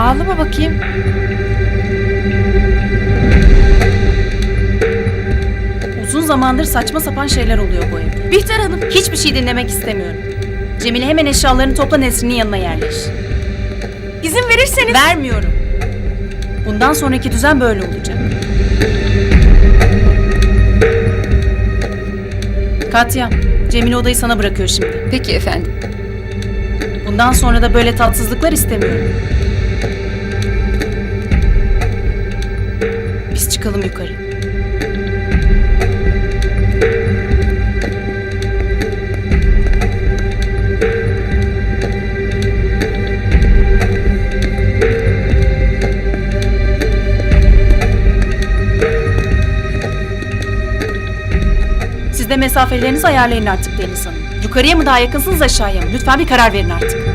Ağlama bakayım. Uzun zamandır saçma sapan şeyler oluyor bu evde. Bihter Hanım. Hiçbir şey dinlemek istemiyorum. Cemile hemen eşyalarını topla Nesrin'in yanına yerleş. izin verirseniz. Vermiyorum. Bundan sonraki düzen böyle olacak. Katya, Cemile odayı sana bırakıyor şimdi. Peki efendim. Bundan sonra da böyle tatsızlıklar istemiyorum. Çıkalım yukarı. Siz de mesafelerinizi ayarlayın artık Deniz Hanım. Yukarıya mı daha yakınsınız aşağıya mı? Lütfen bir karar verin artık.